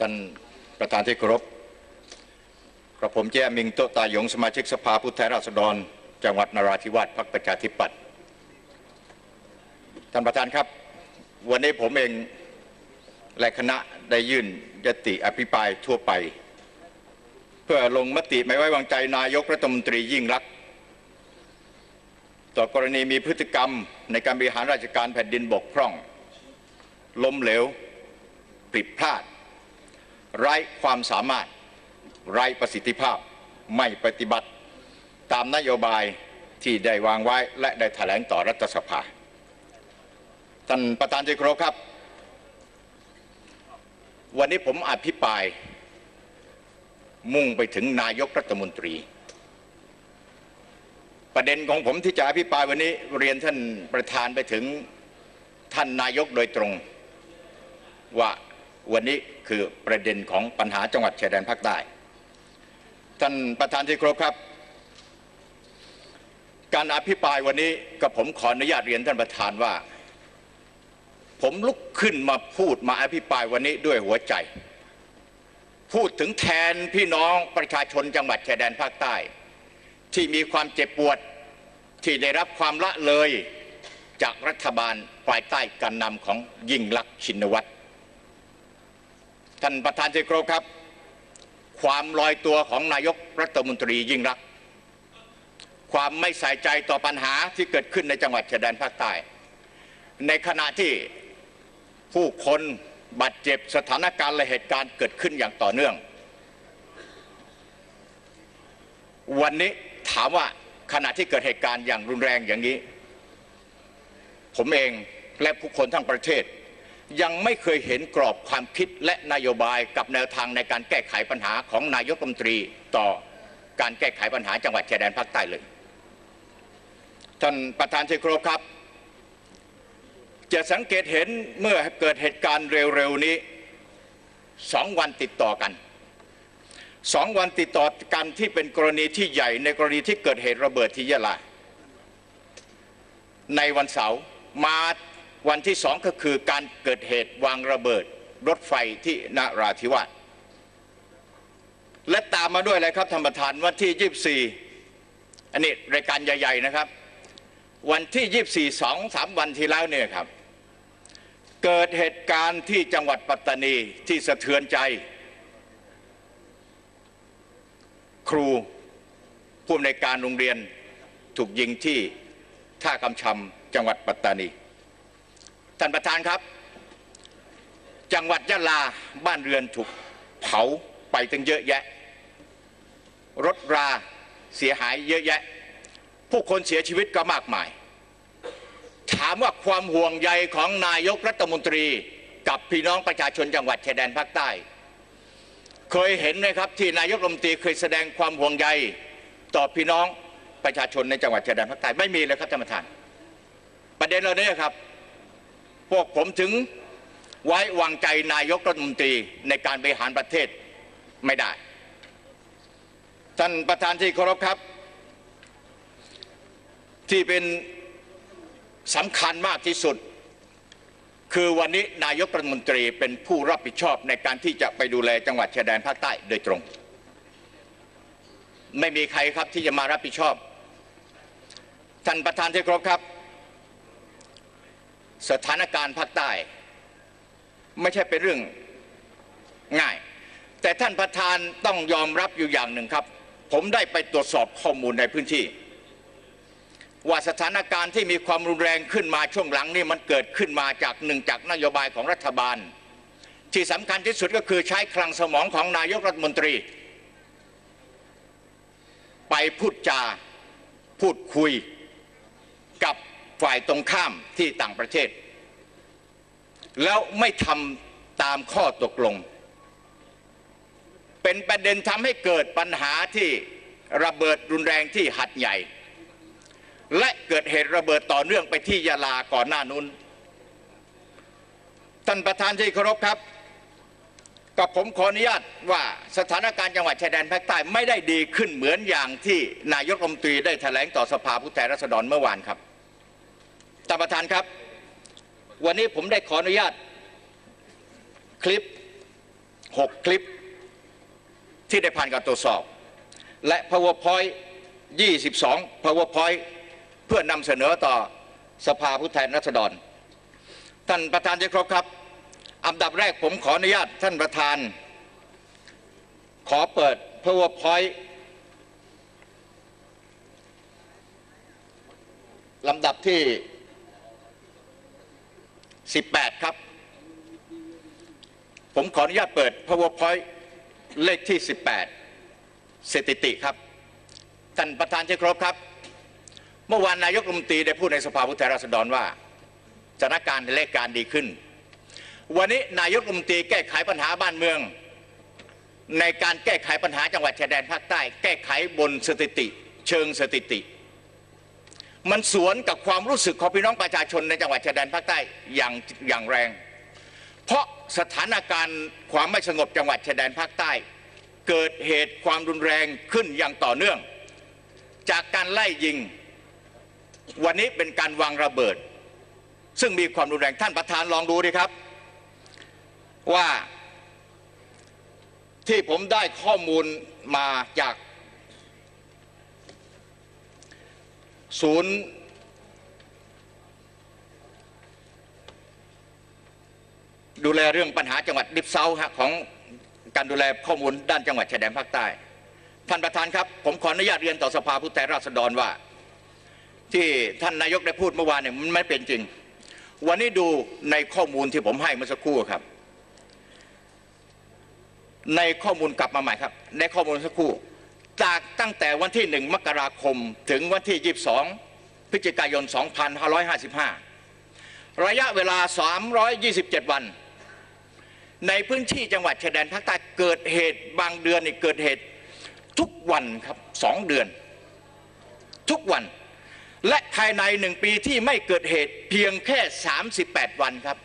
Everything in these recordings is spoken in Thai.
ท่านประธานที่เคารพกระผมแจ้มิงโตตายงสมาชิกสภาผู้แทนราษฎร จังหวัดนราธิวาสพรรคประชาธิปัตย์ท่านประธานครับ วันนี้ผมเองและคณะได้ยื่นยติอภิปรายทั่วไป เพื่อลงมติไม่ไว้วางใจนายกรัฐมนตรียิ่งรักษณ์ต่อกรณีมีพฤติกรรมในการบริหารราชการแผ่นดินบกพร่อง ล้มเหลวผิดพลาด ไร้ความสามารถ ไร้ประสิทธิภาพไม่ปฏิบัติ ตามนโยบายที่ได้วางไว้และได้แถลงต่อรัฐสภา ท่านประธานที่เคารพครับ วันนี้ผมอภิปราย มุ่งไปถึงนายกรัฐมนตรี ประเด็นของผมที่จะอภิปรายวันนี้เรียนท่านประธานไปถึงท่านนายกโดยตรง ว่า วันนี้คือประเด็นของปัญหาจังหวัดชายแดนภาคใต้ ท่านประธานที่เคารพครับ การอภิปรายวันนี้กับผมขออนุญาตเรียนท่านประธานว่า ผมลุกขึ้นมาพูดมาอภิปรายวันนี้ด้วยหัวใจ พูดถึงแทนพี่น้องประชาชนจังหวัดชายแดนภาคใต้ ที่มีความเจ็บปวดที่ได้รับความละเลยจากรัฐบาลภายใต้การนำของยิ่งลักษณ์ชินวัตร ท่านประธานที่เครครับ ความลอยตัวของนายกรัฐมนตรียิ่งรัก ความไม่ใส่ใจต่อปัญหาที่เกิดขึ้นในจังหวัดชายแดนภาคใต้ ในขณะที่ผู้คนบาดเจ็บสถานการณ์และเหตุการณ์เกิดขึ้นอย่างต่อเนื่อง วันนี้ถามว่าขณะที่เกิดเหตุการณ์อย่างรุนแรงอย่างนี้ ผมเองและผู้คนทั้งประเทศ ยังไม่เคยเห็นกรอบความคิดและนโยบายกับแนวทางในการแก้ไขปัญหาของนายกรัฐมนตรีต่อการแก้ไขปัญหาจังหวัดชายแดนภาคใต้เลย ท่านประธานที่ครพครับ จะสังเกตเห็นเมื่อเกิดเหตุการณ์เร็วๆนี้สองวันติดต่อกันสองวันติดต่อกันที่เป็นกรณีที่ใหญ่ในกรณีที่เกิดเหตุระเบิดที่ยะลาในวันเสาร์มา วันที่สองก็คือการเกิดเหตุวางระเบิดรถไฟที่นราธิวาสและตามมาด้วยอะไรครับท่านประธานวันที่ 24 อันนี้รายการใหญ่ ๆ นะครับ วันที่ 24 2 3วันที่แล้วเนี่ยครับ เกิดเหตุการณ์ที่จังหวัดปัตตานีที่สะเทือนใจ ครูผู้อำนวยการโรงเรียนถูกยิงที่ท่ากำชำจังหวัดปัตตานี ท่านประธานครับ จังหวัดยะลาบ้านเรือนถูกเผาไปตั้งเยอะแยะ รถราเสียหายเยอะแยะ ผู้คนเสียชีวิตก็มากมาย ถามว่าความห่วงใยของนายกรัฐมนตรีกับพี่น้องประชาชนจังหวัดชายแดนภาคใต้ เคยเห็นไหมครับที่นายกรัฐมนตรีเคยแสดงความห่วงใยต่อพี่น้องประชาชนในจังหวัดชายแดนภาคใต้ไม่มีเลยครับท่านประธาน ประเด็นเราเนี่ยครับ พวกผมถึงไว้วางใจนายกรัฐมนตรีในการบริหารประเทศไม่ได้ ท่านประธานที่เคารพครับ ที่เป็นสำคัญมากที่สุด คือวันนี้นายกรัฐมนตรีเป็นผู้รับผิดชอบในการที่จะไปดูแลจังหวัดชายแดนภาคใต้โดยตรง ไม่มีใครครับที่จะมารับผิดชอบ ท่านประธานที่เคารพครับ สถานการณ์ภาคใต้ ไม่ใช่เป็นเรื่องง่าย แต่ท่านประธานต้องยอมรับอยู่อย่างหนึ่งครับ ผมได้ไปตรวจสอบข้อมูลในพื้นที่ ว่าสถานการณ์ที่มีความรุนแรงขึ้นมาช่วงหลังนี่มันเกิดขึ้นมาจากหนึ่งจากนโยบายของรัฐบาล ที่สำคัญที่สุดก็คือใช้คลังสมองของนายกรัฐมนตรี ไปพูดจาพูดคุยกับ ฝ่ายตรงข้ามที่ต่างประเทศ แล้วไม่ทำตามข้อตกลง เป็นประเด็นทำให้เกิดปัญหาที่ระเบิดรุนแรงที่หัดใหญ่ และเกิดเหตุระเบิดต่อเนื่องไปที่ยาลาก่อนหน้านู้นท่านประธานที่เคารพครับกับผมขออนุญาตว่าสถานการณ์จังหวัดชายแดนภาคใต้ไม่ได้ดีขึ้นเหมือนอย่างที่นายกรัฐมนตรีได้แถลงต่อสภาผู้แทนราษฎรเมื่อวานครับ ท่านประธานครับ วันนี้ผมได้ขออนุญาต คลิป 6 คลิป ที่ได้ผ่านการตรวจสอบ และ PowerPoint 22 PowerPoint เพื่อนำเสนอต่อสภาผู้แทนราษฎร ท่านประธานที่ครพครับอันดับแรกผมขออนุญาตท่านประธาน ขอเปิด PowerPoint ลำดับที่ 18 ครับ ผมขออนุญาตเปิด PowerPoint เลขที่ 18 สถิติครับ ท่านประธานที่ครพครับ เมื่อวานนายกรัฐมนตรีได้พูดในสภาผู้แทนราษฎรว่าสถานการณ์เลขการดีขึ้น วันนี้นายกรัฐมนตรีแก้ไขปัญหาบ้านเมือง ในการแก้ไขปัญหาจังหวัดชายแดนภาคใต้ แก้ไขบนสถิติ เชิงสถิติ มันสวนกับความรู้สึกของพี่น้องประชาชนในจังหวัดชายแดนภาคใต้อย่างอย่างแรง เพราะสถานการณ์ความไม่สงบจังหวัดชายแดนภาคใต้ เกิดเหตุความรุนแรงขึ้นอย่างต่อเนื่อง จากการไล่ยิง วันนี้เป็นการวางระเบิด ซึ่งมีความรุนแรงท่านประธานลองดูดิครับ ว่าที่ผมได้ข้อมูลมาจาก ศูนย์ดูแลเรื่องปัญหาจังหวัดดิบเซาฮะของการดูแลข้อมูลด้านจังหวัดชายแดนภาคใต้ท่านประธานครับ ผมขออนุญาตเรียนต่อสภาผู้แทนราษฎรว่า ที่ท่านนายกได้พูดเมื่อวานเนี่ยมันไม่เป็นจริง วันนี้ดูในข้อมูลที่ผมให้เมื่อสักครู่ครับ ในข้อมูลกลับมาใหม่ครับ ในข้อมูลสักครู่ จากตั้งแต่วันที่หนึ่งมกราคมถึงวันที่ 22 พฤศจิกายน 2555 ระยะเวลา 327 วัน ในพื้นที่จังหวัดชายแดนภาคใต้เกิดเหตุบางเดือนนี่เกิดเหตุทุกวันครับสองเดือน ทุกวัน และภายในหนึ่งปีที่ไม่เกิดเหตุเพียงแค่ 38 วันครับ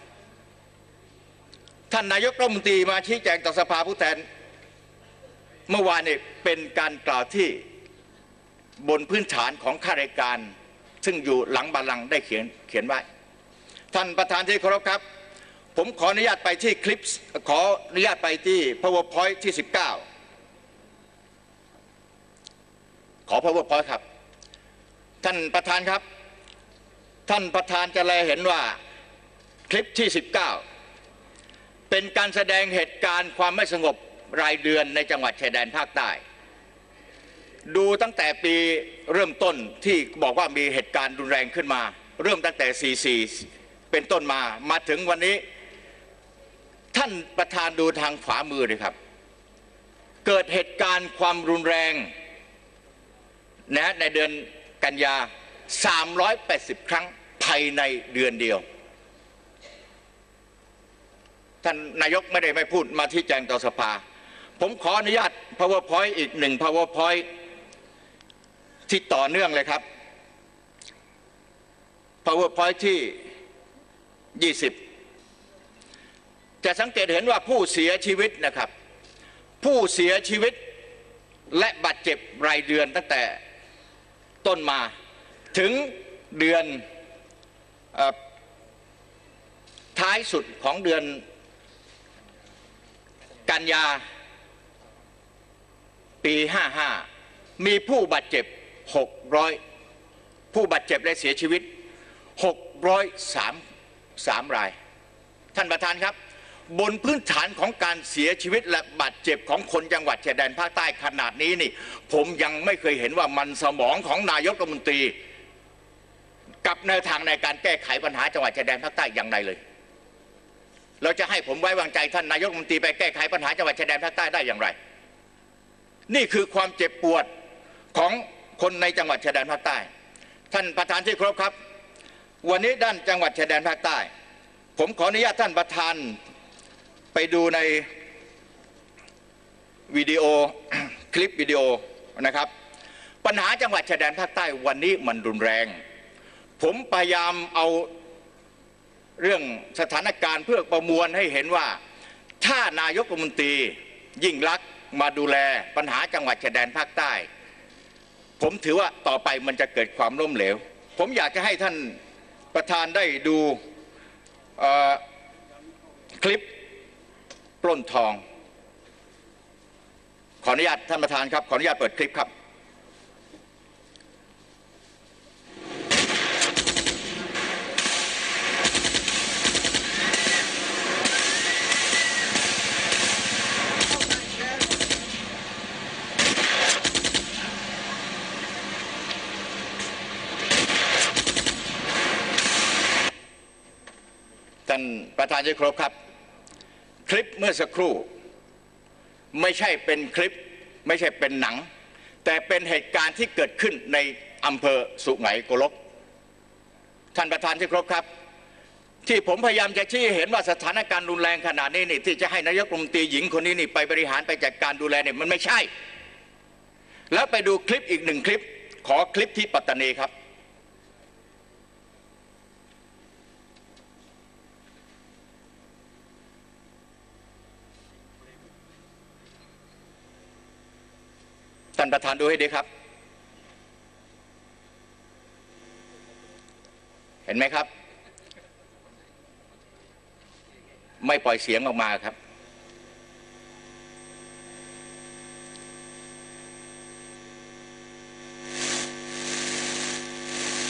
ท่านนายกรัฐมนตรีมาชี้แจงต่อสภาผู้แทน เมื่อวานเนี่ยเป็นการกล่าวที่บนพื้นฐานของข้าราชการ ซึ่งอยู่หลังบัลลังก์ได้เขียนเขียนไว้ ท่านประธานที่เคารพครับ ผมขออนุญาตไปที่คลิปขออนุญาตไปที่ powerpoint ที่ 19 ขอ powerpoint ครับ ท่านประธานครับ ท่านประธานจะแลเห็นว่าคลิปที่ 19 เป็นการแสดงเหตุการณ์ความไม่สงบ รายเดือนในจังหวัดชายแดนภาคใต้ ดูตั้งแต่ปีเริ่มต้นที่บอกว่ามีเหตุการณ์รุนแรงขึ้นมา เริ่มตั้งแต่ 44 เป็นต้นมามาถึงวันนี้ ท่านประธานดูทางขวามือเลยครับ เกิดเหตุการณ์ความรุนแรงนะในเดือนกันยา 380 ครั้งภายในเดือนเดียวท่านนายกไม่ได้ไม่พูดมาที่แจงต่อสภา ผมขออนุญาต powerpoint อีกหนึ่ง powerpoint ที่ต่อเนื่องเลยครับ powerpoint ที่ 20 จะสังเกตเห็นว่าผู้เสียชีวิตนะครับ ผู้เสียชีวิตและบาดเจ็บรายเดือนตั้งแต่ต้นมาถึงเดือนอท้ายสุดของเดือนกันยา ปี 55 มีผู้บาดเจ็บ 600 ผู้บาดเจ็บและเสียชีวิต 603ราย ท่านประธานครับ บนพื้นฐานของการเสียชีวิตและบาดเจ็บของคนจังหวัดชายแดนภาคใต้ขนาดนี้นี่ ผมยังไม่เคยเห็นว่ามันสมองของนายกรัฐมนตรี กับแนวทางในการแก้ไขปัญหาจังหวัดชายแดนภาคใต้อย่างไรเลยเราจะให้ผมไว้วางใจท่านนายกรัฐมนตรีไปแก้ไขปัญหาจังหวัดชายแดนภาคใต้ได้อย่างไร นี่คือความเจ็บปวดของคนในจังหวัดชายแดนภาคใต้ ท่านประธานที่เคารพครับ วันนี้ด้านจังหวัดชายแดนภาคใต้ ผมขออนุญาตท่านประธานไปดูในวิดีโอคลิปวิดีโอนะครับ ปัญหาจังหวัดชายแดนภาคใต้วันนี้มันรุนแรง ผมพยายามเอาเรื่องสถานการณ์เพื่อประมวลให้เห็นว่า ถ้านายกรัฐมนตรียิ่งรักษณ มาดูแลปัญหาจังหวัดชายแดนภาคใต้ ผมถือว่าต่อไปมันจะเกิดความล้มเหลว ผมอยากจะให้ท่านประธานได้ดูคลิปปล้นทอง ขออนุญาตท่านประธานครับ ขออนุญาตเปิดคลิปครับ ประธานที่เคารพครับ คลิปเมื่อสักครู่ ไม่ใช่เป็นคลิป ไม่ใช่เป็นหนัง แต่เป็นเหตุการณ์ที่เกิดขึ้นในอำเภอสุไหงโกลก ท่านประธานที่เคารพครับ ที่ผมพยายามจะชี้เห็นว่าสถานการณ์รุนแรงขนาดนี้นี่ที่จะให้นายกรัฐมนตรีหญิงคนนี้นี่ไปบริหารไปจัดการดูแลเนี่ยมันไม่ใช่ แล้วไปดูคลิปอีกหนึ่งคลิป ขอคลิปที่ปัตตานีครับ ท่านประธานดูให้ดีครับ เห็นไหมครับ ไม่ปล่อยเสียงออกมาครับ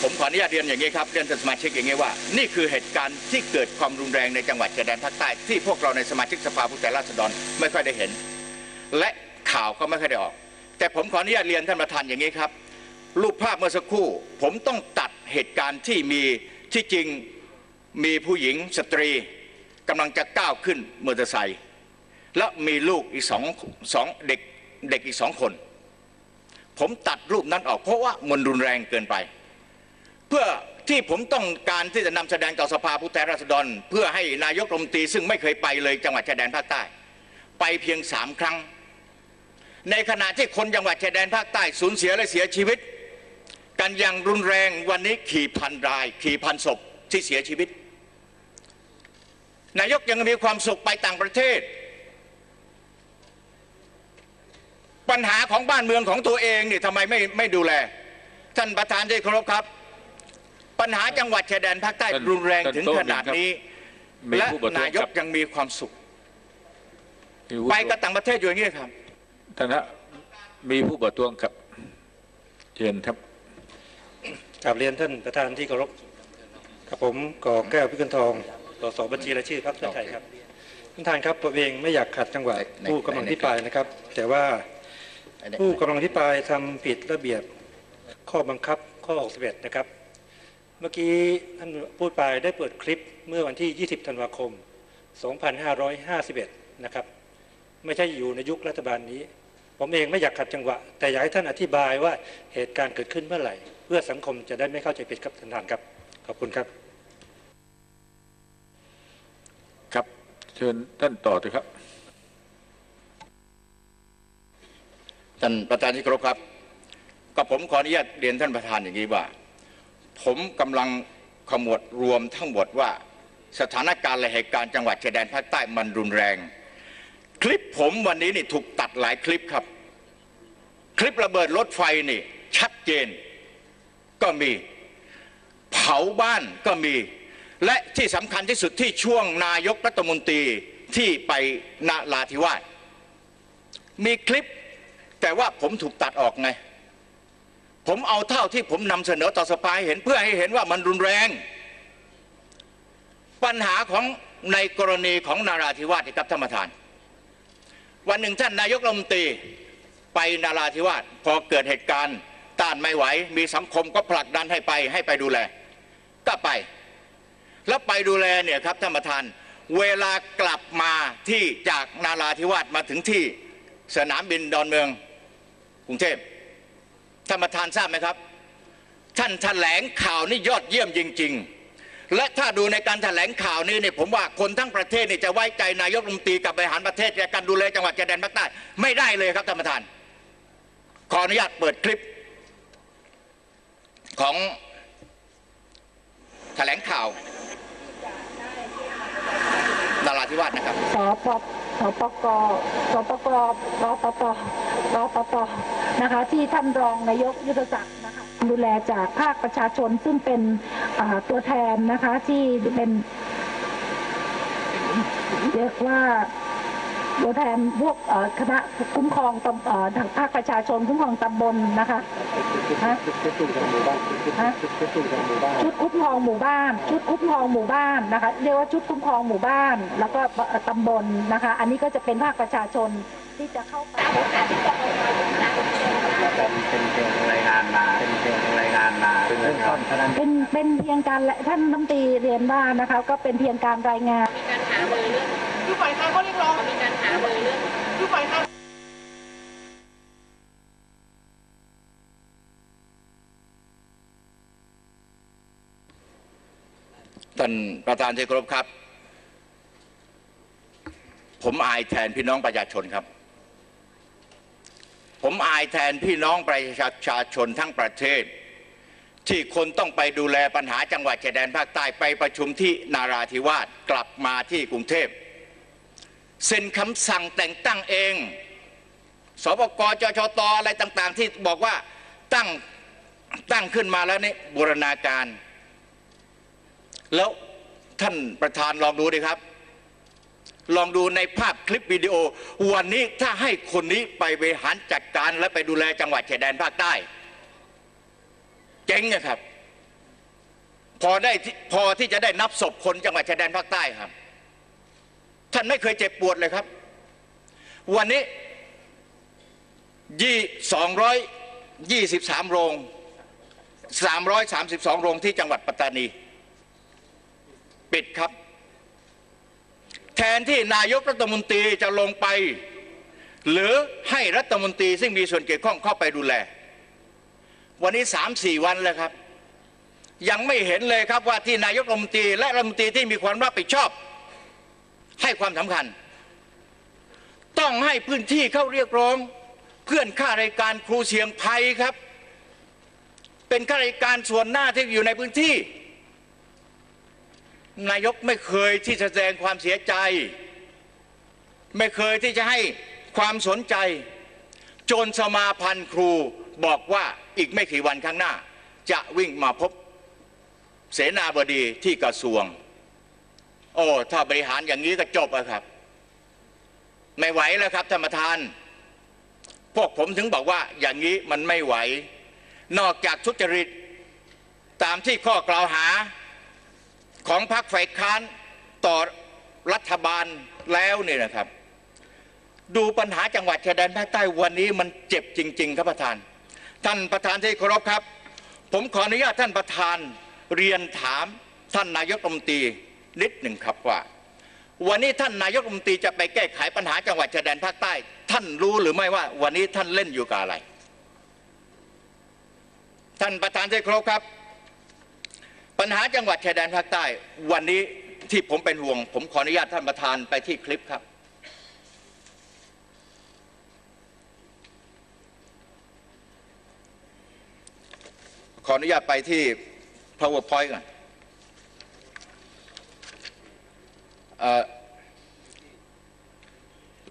ผมขออนุญาตเรียนอย่างนี้ครับเรียนสมาชิกอย่างนี้ว่า นี่คือเหตุการณ์ที่เกิดความรุนแรงในจังหวัดชายแดนภาคใต้ ที่พวกเราในสมาชิกสภาผู้แทนราษฎรไม่ค่อยได้เห็น และข่าวก็ไม่ค่อยได้ออก แต่ผมขออนุญาตเรียนท่านประธานอย่างนี้ครับ รูปภาพเมื่อสักครู่ ผมต้องตัดเหตุการณ์ที่มีที่จริงมีผู้หญิงสตรีกำลังจะก้าวขึ้นมอเตอร์ไซค์แล้วมีลูกอีกสองสองเด็กเด็กอีกสองคน ผมตัดรูปนั้นออกเพราะว่ามันรุนแรงเกินไป เพื่อที่ผมต้องการที่จะนำแสดงต่อสภาผู้แทนราษฎร เพื่อให้นายกรมตรีซึ่งไม่เคยไปเลยจังหวัดชายแดนภาคใต้ ไปเพียงสามครั้ง ในขณะที่คนจังหวัดชายแดนภาคใต้สูญเสียและเสียชีวิต กันอย่างรุนแรงวันนี้ขี่พันราย ขี่พันศพที่เสียชีวิต นายกยังมีความสุขไปต่างประเทศ ปัญหาของบ้านเมืองของตัวเองนี่ทำไมไม่ไม่ดูแล ท่านประธานที่เคารพครับ ปัญหาจังหวัดชายแดนภาคใต้ท่านรุนแรงท่านถึงโต๊ะขนาดนี้มีและผู้ประท้วงนายกครับยังมีความสุขมีผู้ไปประท้วงกับต่างประเทศอยู่อย่างนี้ครับ ท่านฮะมีผู้ประท้วงครับเชิญครับกราบเรียนท่านประธานที่เคารพกับผมก่อแก้วพิกุลทองสสบัญชีรายชื่อพรรคเพื่อไทยครับท่านประธานครับตัวเองไม่อยากขัดจังหวะในผู้กำลังพิปรายนะครับ แต่ว่าผู้กำลังพิปรายทำผิดระเบียบข้อบังคับข้อ 61 นะครับ เมื่อกี้ท่านพูดไปได้เปิดคลิปเมื่อวันที่ 20 ธันวาคม 2551 นะครับ ไม่ใช่อยู่ในยุครัฐบาลนี้ ผมเองไม่อยากขัดจังหวะ แต่อยากให้ท่านอธิบายว่าเหตุการณ์เกิดขึ้นเมื่อไหร่ เพื่อสังคมจะได้ไม่เข้าใจผิดครับท่านประธานครับ ขอบคุณครับ ครับเชิญท่านต่อเถอะครับท่านประธานที่เคารพครับก็ผมขออนุญาตเรียนท่านประธานอย่างนี้ว่า ผมกำลังขมวดรวมทั้งหมดว่า สถานการณ์และเหตุการณ์จังหวัดชายแดนภาคใต้มันรุนแรง คลิปผมวันนี้นี่ถูกตัดหลายคลิปครับ คลิประเบิดรถไฟนี่ ชัดเจนก็มี เผาบ้านก็มี และที่สำคัญที่สุดที่ช่วงนายกรัฐมนตรีที่ไปนาราธิวาสมีคลิปแต่ว่าผมถูกตัดออกไง ผมเอาเท่าที่ผมนำเสนอต่อสภาให้เห็นเพื่อให้เห็นว่ามันรุนแรง ปัญหาของในกรณีของนาราธิวาสนี่ครับท่านประธาน วันหนึ่งท่านนายกรัฐมนตรีไปนาราธิวาสพอเกิดเหตุการณ์ต้านไม่ไหว มีสังคมก็ผลักดันให้ไปให้ไปดูแล ก็ไป แล้วไปดูแลเนี่ยครับท่านประธาน เวลากลับมาที่จากนาราธิวาสมาถึงที่สนามบินดอนเมืองกรุงเทพท่านประธานทราบไหมครับ ท่านแถลงข่าวนี่ยอดเยี่ยมจริง ๆ และถ้าดูในการแถลงข่าวนี้เนี่ยผมว่าคนทั้งประเทศเนี่ยจะไว้ใจนายกรัฐมนตรีกับบริหารประเทศในการดูแลจังหวัดชายแดนภาคใต้ไม่ได้เลยครับท่านประธาน ขออนุญาตเปิดคลิปของแถลงข่าวนาราธิวาสนะครับสปสปกสปกรปปปปปนะคะที่ท่านรองนายกยุทธศักดิ์ ดูแลจากภาคประชาชนซึ่งเป็นตัวแทนนะคะที่เป็นเรียกว่าตัวแทนพวกคณะคุ้มครองตำเอ่อทางภาคประชาชนคุ้มครองตำบลนะคะฮะชุดตู้ทางหมู่บ้านชุดฮะชุดตู้ทางหมู่บ้านชุดคุ้มครองหมู่บ้านชุดคุ้มครองหมู่บ้านนะคะเรียกว่าชุดคุ้มครองหมู่บ้าน แล้วก็ตำบลนะคะ อันนี้ก็จะเป็นภาคประชาชนที่จะเข้าไป เป็นเพียงรายงานมา เป็นเพียงรายงานมาเป็นเรื่องต้นเท่านั้นเป็นเป็นเพียงการท่านน้ำตรีเรียนว่านะคะ ก็เป็นเพียงการรายงานการหารือเรื่องคือฝ่ายค้านเขาเรียกร้องมีการหารือเรื่องคือฝ่ายค้านท่านประธานที่เคารพครับ ผมอายแทนพี่น้องประชาชนครับ ผมอายแทนพี่น้องประชาชนทั้งประเทศ ที่คนต้องไปดูแลปัญหาจังหวัดชายแดนภาคใต้ไปประชุมที่นาราธิวาสกลับมาที่กรุงเทพเซ็นคำสั่งแต่งตั้งเองสปกจชตอะไรต่าง ๆ ที่บอกว่าตั้งตั้งขึ้นมาแล้วนี่บูรณาการ แล้วท่านประธานลองดูดิครับ ลองดูในภาพคลิปวิดีโอ วันนี้ถ้าให้คนนี้ไปบริหารจัดการและไปดูแลจังหวัดชายแดนภาคใต้ เจ๊งนะครับ พอได้พอที่จะได้นับศพคนจังหวัดชายแดนภาคใต้ครับ ท่านไม่เคยเจ็บปวดเลยครับ วันนี้ยี่สองร้อยยี่สิบสามโรงสามร้อยสามสิบสองโรงที่จังหวัดปัตตานี ปิดครับ แทนที่นายกรัฐมนตรีจะลงไป หรือให้รัฐมนตรีซึ่งมีส่วนเกี่ยวข้องเข้าไปดูแล วันนี้สามสี่วันแล้วครับ ยังไม่เห็นเลยครับว่าที่นายกรัฐมนตรีและรัฐมนตรีที่มีความรับผิดชอบ ให้ความสำคัญ ต้องให้พื้นที่เข้าเรียกร้อง เพื่อนข้ารายการครูเสียงภัยครับ เป็นข้ารายการส่วนหน้าที่อยู่ในพื้นที่ นายกไม่เคยที่จะแสดงความเสียใจ ไม่เคยที่จะให้ความสนใจ จนสมาพันธ์ครูบอกว่าอีกไม่กี่วันข้างหน้า จะวิ่งมาพบเสนาบดีที่กระทรวง โอ้ถ้าบริหารอย่างนี้ก็จบอะครับ ไม่ไหวแล้วครับท่านประธาน พวกผมถึงบอกว่าอย่างนี้มันไม่ไหว นอกจากทุจริตตามที่ข้อกล่าวหา ของพรรคฝ่ายค้านต่อรัฐบาลแล้วเนี่ยนะครับ ดูปัญหาจังหวัดชายแดนภาคใต้วันนี้มันเจ็บจริง ๆ ครับประธาน ท่านประธานที่เคารพครับ ผมขออนุญาตท่านประธานเรียนถามท่านนายกรัฐมนตรีนิดหนึ่งครับว่า วันนี้ท่านนายกรัฐมนตรีจะไปแก้ไขปัญหาจังหวัดชายแดนภาคใต้ ท่านรู้หรือไม่ว่า วันนี้ท่านเล่นอยู่กับอะไร ท่านประธานที่เคารพครับ ปัญหาจังหวัดชายแดนภาคใต้ วันนี้ที่ผมเป็นห่วง ผมขออนุญาตท่านประธานไปที่คลิปครับ ขออนุญาตไปที่ powerpoint ก่อนเอ่อ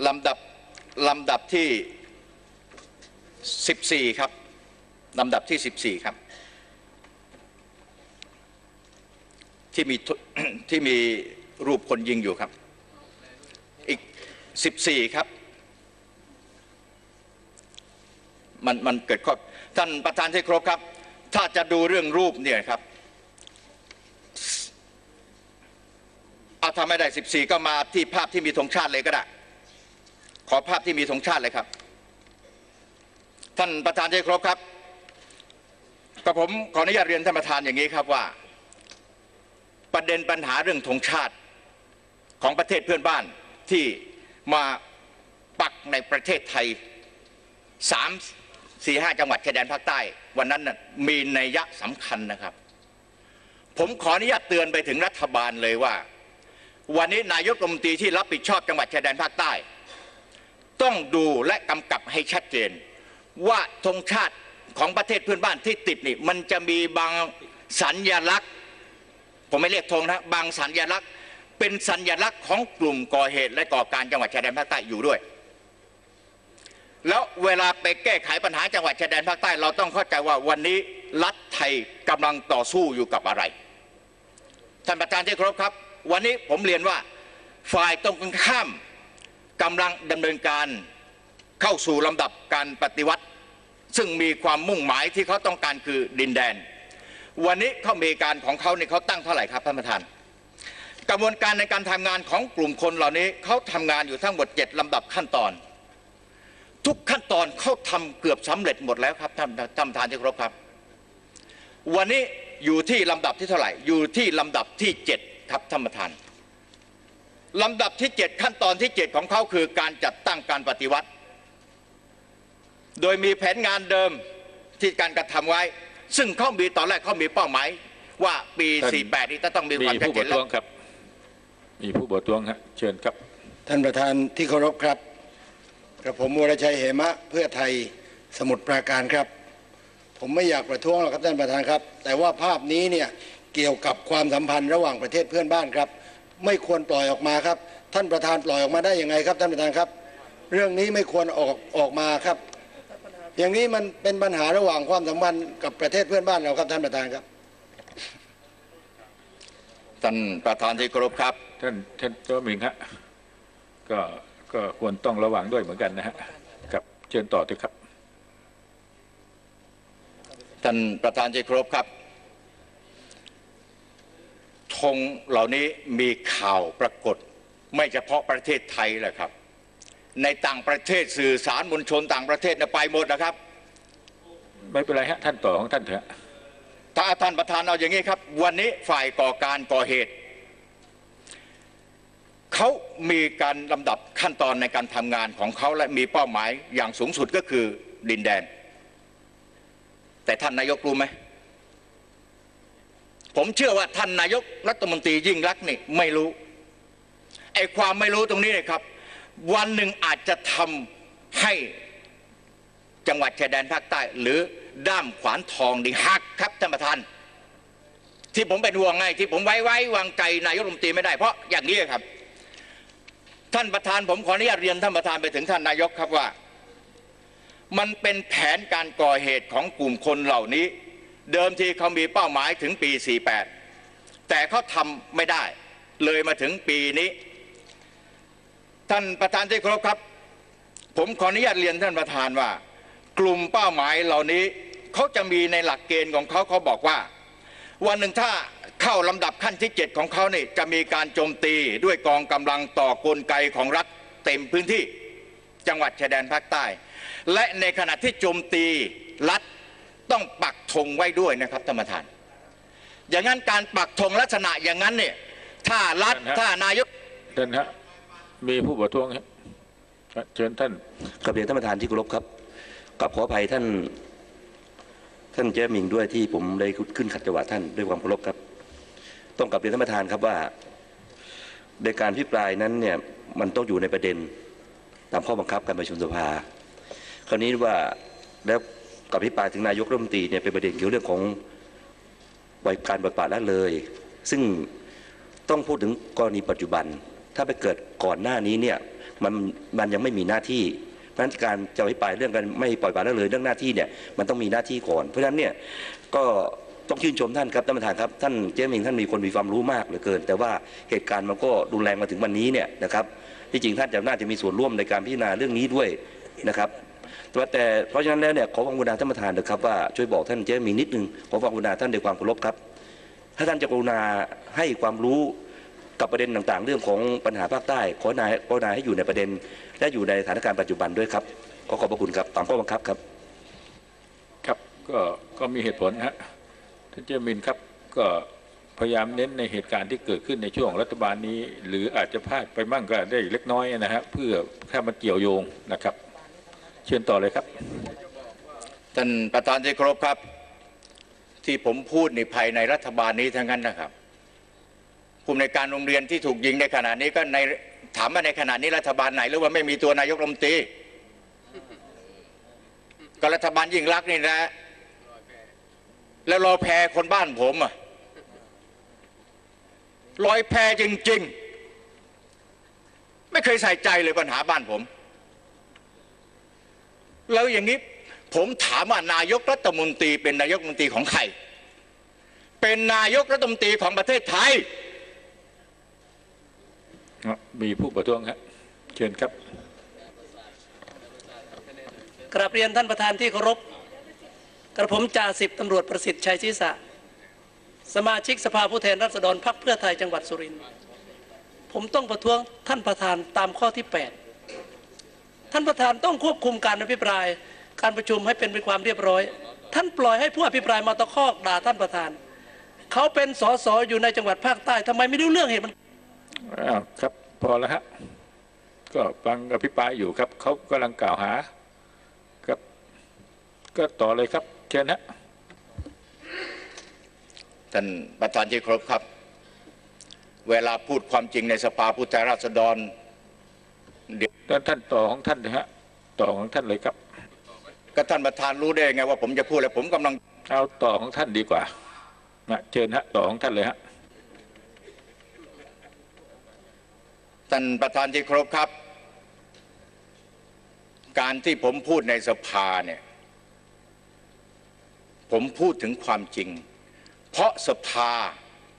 ลำดับลำดับที่ 14 ครับลำดับที่ 14 ครับ ที่มีที่มีรูปคนยิงอยู่ครับ อีก 14 ครับ มันมันเกิดข้อท่านประธานที่ครพครับ ถ้าจะดูเรื่องรูปเนี่ยครับเอาทำไม่ได้ 14 ก็มาที่ภาพที่มีธงชาติเลยก็ได้ ขอภาพที่มีธงชาติเลยครับ ท่านประธานที่ครพครับกับผมขออนุญาตเรียนท่านประธานอย่างนี้ครับว่า ประเด็นปัญหาเรื่องธงชาติของประเทศเพื่อนบ้านที่มาปักในประเทศไทยสามสี่ห้าจังหวัดชายแดนภาคใต้ วันนั้นน่ะมีนัยยะสำคัญนะครับ ผมขออนุญาตเตือนไปถึงรัฐบาลเลยว่า วันนี้นายกรัฐมนตรีที่รับผิดชอบจังหวัดชายแดนภาคใต้ ต้องดูและกำกับให้ชัดเจน ว่าธงชาติของประเทศเพื่อนบ้านที่ติดนี่มันจะมีบางสัญญลักษณ์ ผมไม่เรียกธงนะบางสัญลักษณ์ เป็นสัญลักษณ์ของกลุ่มก่อเหตุและก่อการจังหวัดชายแดนภาคใต้อยู่ด้วย แล้วเวลาไปแก้ไขปัญหาจังหวัดชายแดนภาคใต้เราต้องเข้าใจว่าวันนี้รัฐไทยกำลังต่อสู้อยู่กับอะไรท่านประธานที่เคารพครับ วันนี้ผมเรียนว่าฝ่ายตรงกันข้ามกำลังดำเนินการเข้าสู่ลำดับการปฏิวัติ ซึ่งมีความมุ่งหมายที่เขาต้องการคือดินแดน วันนี้เขามีการของเขาเนี่ยเขาตั้งเท่าไหร่ครับท่านประธาน กระบวนการในการทำงานของกลุ่มคนเหล่านี้เขาทำงานอยู่ทั้งหมดเจ็ดลำดับขั้นตอน ทุกขั้นตอนเขาทำเกือบสำเร็จหมดแล้วครับท่านท่านประธานที่เคารพครับ วันนี้อยู่ที่ลำดับที่เท่าไหร่ อยู่ที่ลำดับที่เจ็ดครับท่านประธานลำดับที่เจ็ดขั้นตอนที่เจ็ดของเขาคือการจัดตั้งการปฏิวัติ โดยมีแผนงานเดิมที่การกระทำไว้ ซึ่งเขามีตอนแรกเขามีเป้าหมายว่าปี ท่าน 48 นี้จะต้องมีมีความชัดผู้เจปนระแล้ท้ววงครับ มีผู้ประท้วงฮะเชิญครับ ท่านประธานที่เคารพครับกระผมวรชัยเหมะ เพื่อไทยสมุทรปราการครับ ผมไม่อยากประท้วงหรอกครับท่านประธานครับ แต่ว่าภาพนี้เนี่ยเกี่ยวกับความสัมพันธ์ระหว่างประเทศเพื่อนบ้านครับ ไม่ควรปล่อยออกมาครับ ท่านประธานปล่อยออกมาได้ยังไงครับ ท่านประธานครับ เรื่องนี้ไม่ควรออกออกมาครับ อย่างนี้มันเป็นปัญหาระหว่างความสัมพันธ์กับประเทศเพื่อนบ้านเราครับท่านประธานครับท่านประธานที่เคารพครับ ท่านท่านเจ้าหมิงฮะก็ก็ควรต้องระวังด้วยเหมือนกันนะฮะครับเชิญต่อเถอะครับ ท่านประธานที่เคารพครับธงเหล่านี้มีข่าวปรากฏ ไม่เฉพาะประเทศไทยแหละครับ ในต่างประเทศสื่อสารมวลชนต่างประเทศเนี่ยไปหมดนะครับ ไม่เป็นไรฮะท่านต่อของท่านเถอะถ้าท่านประธานเอาอย่างนี้ครับ วันนี้ฝ่ายก่อการก่อเหตุเขามีการลำดับขั้นตอนในการทำงานของเขาและมีเป้าหมายอย่างสูงสุดก็คือดินแดน แต่ท่านนายกรู้ไหมผมเชื่อว่าท่านนายกรัฐมนตรียิ่งรักษณ์นี่ไม่รู้ไอ้ความไม่รู้ตรงนี้เนี่ยครับ วันหนึ่งอาจจะทำให้จังหวัดชายแดนภาคใต้ หรือด้ามขวานทองนี่หักครับท่านประธานที่ผมเป็นห่วงไงที่ผมไว้ไว้วางใจนายกรัฐมนตรีไม่ได้เพราะอย่างนี้ครับ ท่านประธานผมขออนุญาตเรียนท่านประธานไปถึงท่านนายกครับว่า มันเป็นแผนการก่อเหตุของกลุ่มคนเหล่านี้ เดิมทีเขามีเป้าหมายถึงปี 48 แต่เขาทำไม่ได้ เลยมาถึงปีนี้ ท่านประธานที่เคารพครับ ผมขออนุญาตเรียนท่านประธานว่า กลุ่มเป้าหมายเหล่านี้เขาจะมีในหลักเกณฑ์ของเขาเขาบอกว่า วันหนึ่งถ้าเข้าลำดับขั้นที่ 7 ของเขานี่จะมีการโจมตีด้วยกองกำลังต่อกลไกของรัฐเต็มพื้นที่จังหวัดชายแดนภาคใต้ และในขณะที่โจมตีรัฐต้องปักธงไว้ด้วยนะครับท่านประธาน อย่างนั้นการปักธงลักษณะอย่างนั้นเนี่ยถ้ารัฐท่านฮะถ้านายกท่านฮะ มีผู้ประท้วงฮะเชิญท่านกับเรียนท่านประธานที่เคารพครับกับขออภัยท่าน ท่านเจ้ามิงด้วยที่ผมได้ขึ้นขัดจังหวะท่านด้วยความเคารพครับ ต้องกลับเรียนท่านประธานครับว่าในการพิปรายนั้นเนี่ยมันต้องอยู่ในประเด็นตามข้อบังคับการประชุมสภา คราวนี้ว่าแล้วกับพิปรายถึงนายกรัฐมนตรีเนี่ยเป็นประเด็นเกี่ยวเรื่องของวัยการบทบาทละเลย ซึ่งต้องพูดถึงกรณีปัจจุบัน ถ้าไปเกิดก่อนหน้านี้เนี่ยมันมันยังไม่มีหน้าที่เพราะฉะนั้นการจะอภิปรายเรื่องการไม่ปล่อยปละละเลยเรื่องหน้าที่เนี่ยมันต้องมีหน้าที่ก่อน เพราะฉะนั้นเนี่ยก็ต้องชื่นชมท่านครับท่านประธานครับท่านเจ๊มิงท่านมีคนมีความรู้มากเหลือเกิน แต่ว่าเหตุการณ์มันก็รุนแรงมาถึงวันนี้เนี่ยนะครับที่จริงท่านจะน่าจะมีส่วนร่วมในการพิจารณาเรื่องนี้ด้วยนะครับแต่ว่าแต่เพราะฉะนั้นแล้วเนี่ยขอความกรุณาท่านประธานนะครับว่าช่วยบอกท่านเจ๊มิงนิดนึงขอความกรุณาท่านด้วยความเคารพครับ ถ้าท่านจะกรุณาให้ความรู้ กับประเด็นต่างๆ เรื่องของปัญหาภาคใต้ ขอนายขอนายให้อยู่ในประเด็น และอยู่ในสถานการณ์ปัจจุบันด้วยครับ ขอขอบพระคุณครับตามข้อบังคับครับ ครับก็ก็มีเหตุผลฮะท่านเจมินครับก็พยายามเน้นในเหตุการณ์ที่เกิดขึ้นในช่วงรัฐบาลนี้ หรืออาจจะพลาดไปมั่งก็ได้เล็กน้อยนะฮะเพื่อแค่มันเกี่ยวโยงนะครับ เชิญต่อเลยครับท่านประธานที่เคารพครับ ที่ผมพูดในภายในรัฐบาลนี้ทั้งนั้นนะครับ ผู้ในการโรงเรียนที่ถูกยิงในขณะนี้ก็ในถามว่าในขณะนี้รัฐบาลไหนหรือว่าไม่มีตัวนายกรัฐมนตรีก็รัฐบาลยิ่งรักนี่นะแล้วรอแพรคนบ้านผมอะลอยแพรจริง ๆ ไม่เคยใส่ใจเลยปัญหาบ้านผม แล้วอย่างนี้ผมถามว่านายกรัฐมนตรีเป็นนายกรัฐมนตรีของใคร เป็นนายกรัฐมนตรีของประเทศไทย มีผู้ประท้วงครับเชิญครับกราบเรียนท่านประธานที่เคารพกระผมจ่าสิบตำรวจประสิทธิ์ชัยชิสะสมาชิกสภาผู้แทนราษฎรพรรคเพื่อไทยจังหวัดสุรินทร์ผมต้องประท้วงท่านประธานตามข้อที่ 8 ท่านประธานต้องควบคุมการอภิปราย การประชุมให้เป็นไปความเรียบร้อย ท่านปล่อยให้ผู้อภิปรายมาตะคอกด่าท่านประธาน เขาเป็นสสอยู่ในจังหวัดภาคใต้ทำไมไม่รู้เรื่องเหตุมัน อ้าวครับพอแล้วฮะก็ฟังอภิปรายอยู่ครับเขากำลังกล่าวหาครับ ก็ต่อเลยครับเชิญฮะท่านประธานที่เคารพครับ เวลาพูดความจริงในสภาผู้แทนราษฎรเดี๋ยวท่านท่านต่อของท่านนะฮะต่อของท่านเลยครับก็ท่านประธานรู้ได้ไงว่าผมจะพูดอะไรผมกำลังเอาต่อของท่านดีกว่านะเชิญฮะต่อของท่านเลยฮะ ท่านประธานที่เคารพครับ การที่ผมพูดในสภาเนี่ย ผมพูดถึงความจริง เพราะสภา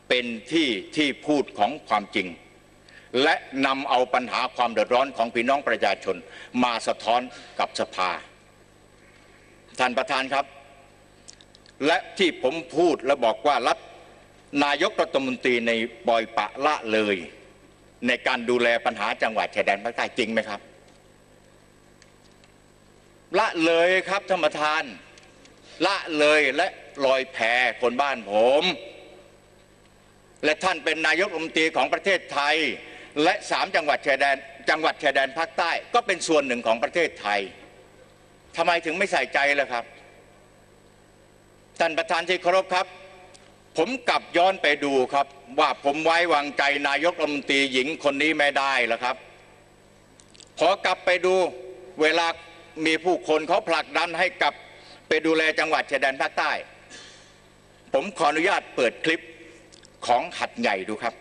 เป็นที่ที่พูดของความจริง และนำเอาปัญหาความเดือดร้อนของพี่น้องประชาชน มาสะท้อนกับสภา ท่านประธานครับ และที่ผมพูดและบอกว่ารัฐนายกรัฐมนตรีในปล่อยปะละเลย ในการดูแลปัญหาจังหวัดชายแดนภาคใต้จริงไหมครับ ละเลยครับท่านประธาน ละเลยและลอยแพคนบ้านผม และท่านเป็นนายกรัฐมนตรีของประเทศไทย และสามจังหวัดชายแดนจังหวัดชายแดนภาคใต้ ก็เป็นส่วนหนึ่งของประเทศไทยทำไมถึงไม่ใส่ใจล่ะครับ ท่านประธานที่เคารพครับ ผมกลับย้อนไปดูครับ ว่าผมไว้วางใจนายกรัฐมนตรีหญิงคนนี้ไม่ได้แล้วครับ ขอกลับไปดูเวลามีผู้คนเขาผลักดันให้กลับไปดูแลจังหวัดชายแดนภาคใต้ ผมขออนุญาตเปิดคลิปของหัดใหญ่ดูครับ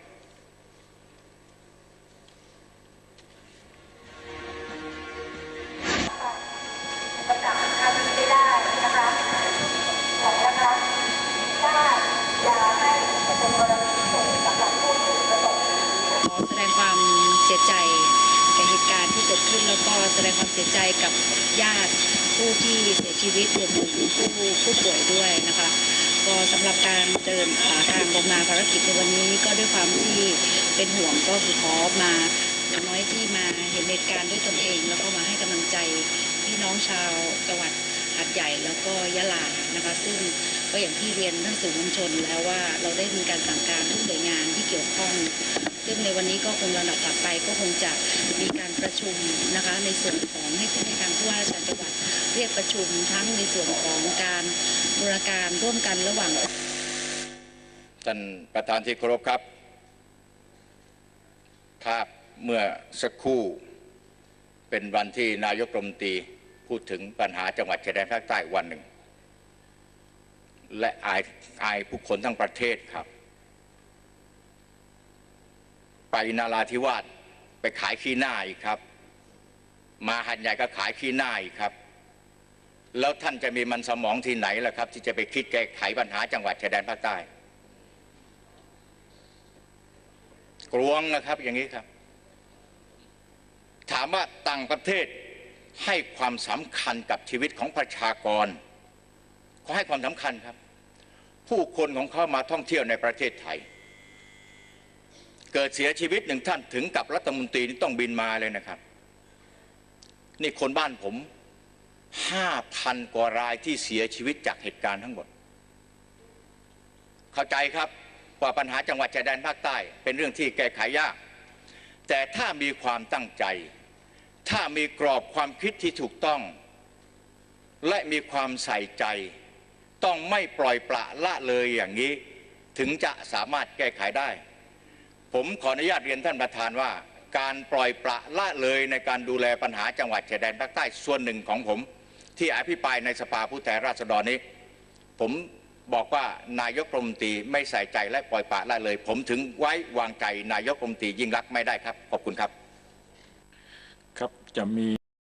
เสียใจกับญาติผู้ที่เสียชีวิตรวมถึงผู้ผู้ป่วยด้วยนะคะก็สำหรับการเดินทางลงมาภารกิจในวันนี้ก็ด้วยความที่เป็นห่วงก็คือขอมาอย่างน้อยที่มาเห็นเหตุการณ์ด้วยตนเอง แล้วก็มาให้กำลังใจพี่น้องชาวจังหวัดหัดใหญ่แล้วก็ยะลานะคะ ซึ่งก็อย่างที่เรียนท่านสื่อมวลชนแล้วว่าเราได้มีการสั่งการทุกหน่วยงานที่เกี่ยวข้อง ซึ่ง ในวันนี้ก็คงลำดับต่อไปก็คงจะมีการประชุมนะคะในส่วนของให้ให้ทางผู้ว่าราชการจังหวัดเรียกประชุมทั้งในส่วนของการบูรการร่วมกันระหว่าง ท่านประธานที่เคารพครับ ภาพเมื่อสักครู่เป็นวันที่นายกรัมตรีพูดถึงปัญหาจังหวัดชายแดนภาคใต้วันหนึ่ง และอายอายผู้คนทั้งประเทศครับ ไปนาราธิวาสไปขายขี้หน้าอีกครับ มาหัดใหญ่ก็ขายขี้หน้าอีกครับ แล้วท่านจะมีมันสมองที่ไหนล่ะครับ ที่จะไปคิดแก้ไขปัญหาจังหวัดชายแดนภาคใต้กลวงนะครับอย่างนี้ครับ ถามว่าต่างประเทศให้ความสำคัญกับชีวิตของประชากรเขาให้ความสำคัญครับ ผู้คนของเขามาท่องเที่ยวในประเทศไทย เกิดเสียชีวิตหนึ่งท่านถึงกับรัฐมนตรีนี่ต้องบินมาเลยนะครับ นี่คนบ้านผมห้าพันกว่ารายที่เสียชีวิตจากเหตุการณ์ทั้งหมด เข้าใจครับว่าปัญหาจังหวัดชายแดนภาคใต้ เป็นเรื่องที่แก้ไขยาก แต่ถ้ามีความตั้งใจ ถ้ามีกรอบความคิดที่ถูกต้อง และมีความใส่ใจ ต้องไม่ปล่อยปละละเลยอย่างนี้ ถึงจะสามารถแก้ไขได้ ผมขออนุญาตเรียนท่านประธานว่า การปล่อยปละละเลยในการดูแลปัญหาจังหวัดชายแดนภาคใต้ส่วนหนึ่งของผม ที่อภิปรายในสภาผู้แทนราษฎรนี้ ผมบอกว่านายกรัฐมนตรีไม่ใส่ใจและปล่อยปละละเลย ผมถึงไว้วางใจนายกรัฐมนตรียิ่งรักษณ์ไม่ได้ครับขอบคุณครับครับจะมี